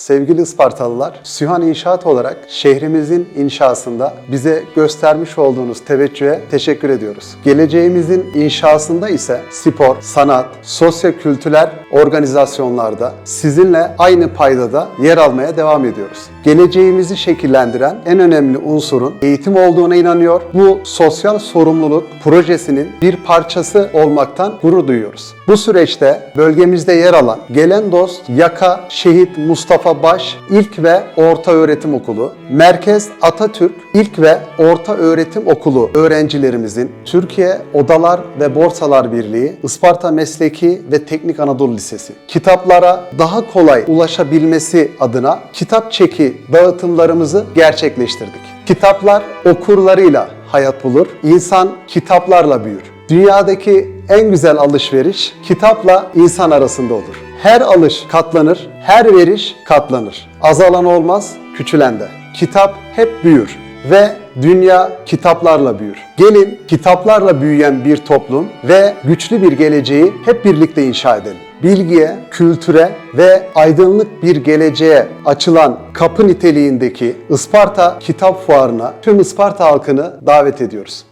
Sevgili Ispartalılar, Sühan İnşaat olarak şehrimizin inşasında bize göstermiş olduğunuz teveccühe teşekkür ediyoruz. Geleceğimizin inşasında ise spor, sanat, sosyo-kültürel organizasyonlarda sizinle aynı paydada yer almaya devam ediyoruz. Geleceğimizi şekillendiren en önemli unsurun eğitim olduğuna inanıyor. Bu sosyal sorumluluk projesinin bir parçası olmaktan gurur duyuyoruz. Bu süreçte bölgemizde yer alan Gelen Dost Yaka Şehit Mustafa Baş İlk ve Orta Öğretim Okulu, Merkez Atatürk İlk ve Orta Öğretim Okulu öğrencilerimizin Türkiye Odalar ve Borsalar Birliği, Isparta Mesleki ve Teknik Anadolu Lisesi kitaplara daha kolay ulaşabilmesi adına kitap çeki dağıtımlarımızı gerçekleştirdik. Kitaplar okurlarıyla hayat bulur, insan kitaplarla büyür. Dünyadaki en güzel alışveriş kitapla insan arasında olur. Her alış katlanır, her veriş katlanır. Azalan olmaz, küçülen de. Kitap hep büyür ve dünya kitaplarla büyür. Gelin kitaplarla büyüyen bir toplum ve güçlü bir geleceği hep birlikte inşa edelim. Bilgiye, kültüre ve aydınlık bir geleceğe açılan kapı niteliğindeki Isparta Kitap Fuarı'na tüm Isparta halkını davet ediyoruz.